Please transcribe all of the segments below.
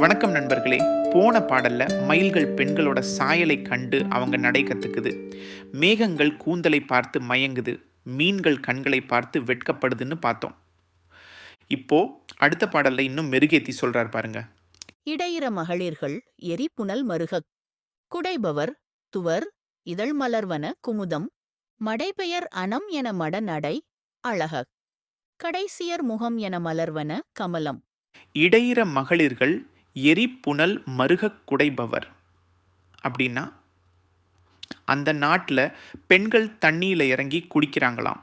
வணக்கம் நண்பர்களே. போன பாடல்ல மயில்கள் பெண்களோட சாயலை கண்டு அவங்க நடை கத்துக்குது. மேகங்கள் கூந்தலை பார்த்து மயங்குது. மீன்கள் கண்களை பார்த்து வெட்கப்படுதுன்னு பார்த்தோம். இப்போ அடுத்த பாடல்ல இன்னும் மெருகேத்தி சொல்றார் பாருங்க. இடையிற மகளிர்கள் எரிப்புனல் மருகக் குடைபவர் துவர் இதழ் மலர்வன குமுதம் மடைபெயர் அனம் என மடநடை அழகக் கடைசியர் முகம் என மலர்வன கமலம். இடையிற மகளிர்கள் எரிப்புணல் மருகக் குடைபவர். அப்படின்னா அந்த நாட்டில் பெண்கள் தண்ணியில் இறங்கி குடிக்கிறாங்களாம்.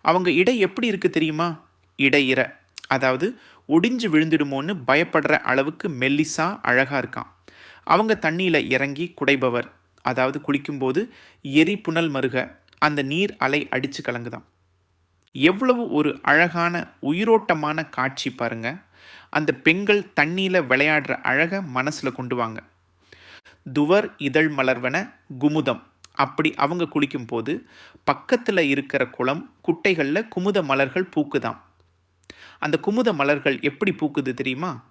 அவங்க இடை எப்படி இருக்குது தெரியுமா? இடையிற அதாவது ஒடிஞ்சு விழுந்துடுமோன்னு பயப்படுற அளவுக்கு மெல்லிசா அழகாக இருக்கான் அவங்க தண்ணியில் இறங்கி குடைபவர். அதாவது குளிக்கும்போது எரிப்புணல் மருக அந்த நீர் அலை அடித்து கலங்குதாம். எவ்வளவு ஒரு அழகான உயிரோட்டமான காட்சி பாருங்கள் அந்த பெண்கள் தண்ணியில் விளையாடுற அழகை மனசில் கொண்டு வாங்க. துவர் இதழ் மலர்வன குமுதம். அப்படி அவங்க குளிக்கும் போது பக்கத்தில் இருக்கிற குளம் குட்டைகளில் குமுத மலர்கள் பூக்குதாம். அந்த குமுத மலர்கள் எப்படி பூக்குது தெரியுமா?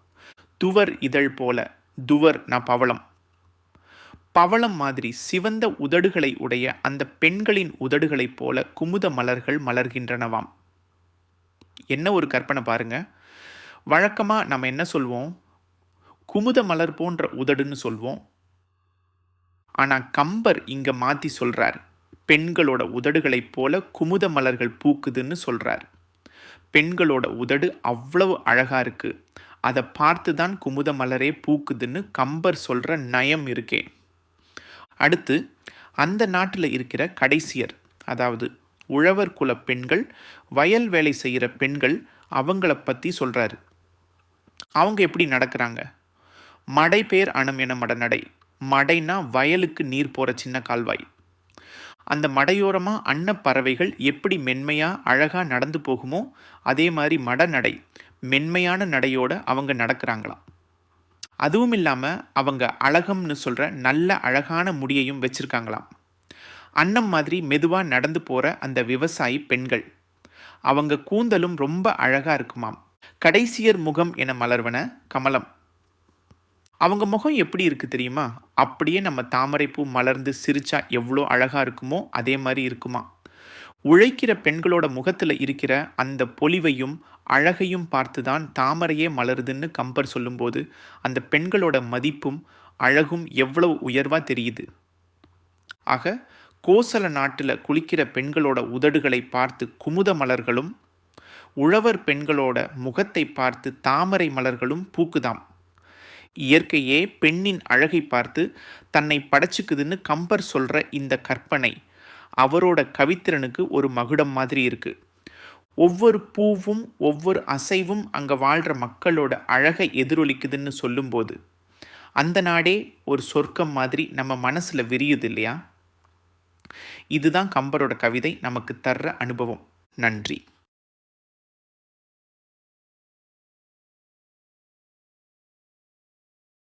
துவர் இதழ் போல. துவர் நான் பவளம். பவளம் மாதிரி சிவந்த உதடுகளை உடைய அந்த பெண்களின் உதடுகளைப் போல குமுத மலர்கள் மலர்கின்றனவாம். என்ன ஒரு கற்பனை பாருங்க. வழக்கமாக நம்ம என்ன சொல்வோம்? குமுத மலர் போன்ற உதடுன்னு சொல்வோம். ஆனால் கம்பர் இங்கே மாற்றி சொல்கிறார் பெண்களோட உதடுகளைப் போல குமுத மலர்கள் பூக்குதுன்னு சொல்கிறார் பெண்களோட உதடு அவ்வளவு அழகாக இருக்குது அதை பார்த்து தான் குமுத மலரே பூக்குதுன்னு கம்பர் சொல்கிற நயம் இருக்கே. அடுத்து அந்த நாட்டில் இருக்கிற கடைசியர் அதாவது உழவர் குல பெண்கள் வயல் வேலை செய்கிற பெண்கள் அவங்கள பற்றி சொல்கிறாரு அவங்க எப்படி நடக்கிறாங்க? மடை பேர் அணம் என மடநடை. மடைனா வயலுக்கு நீர் போகிற சின்ன கால்வாய். அந்த மடையோரமாக அன்னப்பறவைகள் எப்படி மென்மையாக அழகாக நடந்து போகுமோ அதே மாதிரி மடநடை மென்மையான நடையோடு அவங்க நடக்கிறாங்களாம். அதுவும் இல்லாமல் அவங்க அழகம்னு சொல்கிற நல்ல அழகான முடியையும் வச்சுருக்காங்களாம். அன்னம் மாதிரி மெதுவாக நடந்து போகிற அந்த விவசாயி பெண்கள். அவங்க கூந்தலும் ரொம்ப அழகாக இருக்குமாம். கடைசியர் முகம் என மலர்வன கமலம். அவங்க முகம் எப்படி இருக்குது தெரியுமா? அப்படியே நம்ம தாமரைப்பூ மலர்ந்து சிரிச்சா எவ்வளோ அழகாக இருக்குமோ அதே மாதிரி இருக்குமா? உழைக்கிற பெண்களோட முகத்தில் இருக்கிற அந்த பொலிவையும் அழகையும் பார்த்து தான் தாமரையே மலருதுன்னு கம்பர் சொல்லும்போது அந்த பெண்களோட மதிப்பும் அழகும் எவ்வளவு உயர்வாக தெரியுது. ஆக கோசல நாட்டில் குளிக்கிற பெண்களோட உதடுகளை பார்த்து குமுத மலர்களும் உழவர் பெண்களோட முகத்தை பார்த்து தாமரை மலர்களும் பூக்குதாம். இயற்கையே பெண்ணின் அழகை பார்த்து தன்னை படைச்சுக்குதுன்னு கம்பர் சொல்கிற இந்த கற்பனை அவரோட கவித்திறனுக்கு ஒரு மகுடம் மாதிரி இருக்குது ஒவ்வொரு பூவும் ஒவ்வொரு அசைவும் அங்கே வாழ்கிற மக்களோட அழகை எதிரொலிக்குதுன்னு சொல்லும்போது அந்த நாடே ஒரு சொர்க்கம் மாதிரி நம்ம மனசில் விரியுது இல்லையா? இதுதான் கம்பரோட கவிதை நமக்கு தர்ற அனுபவம். நன்றி.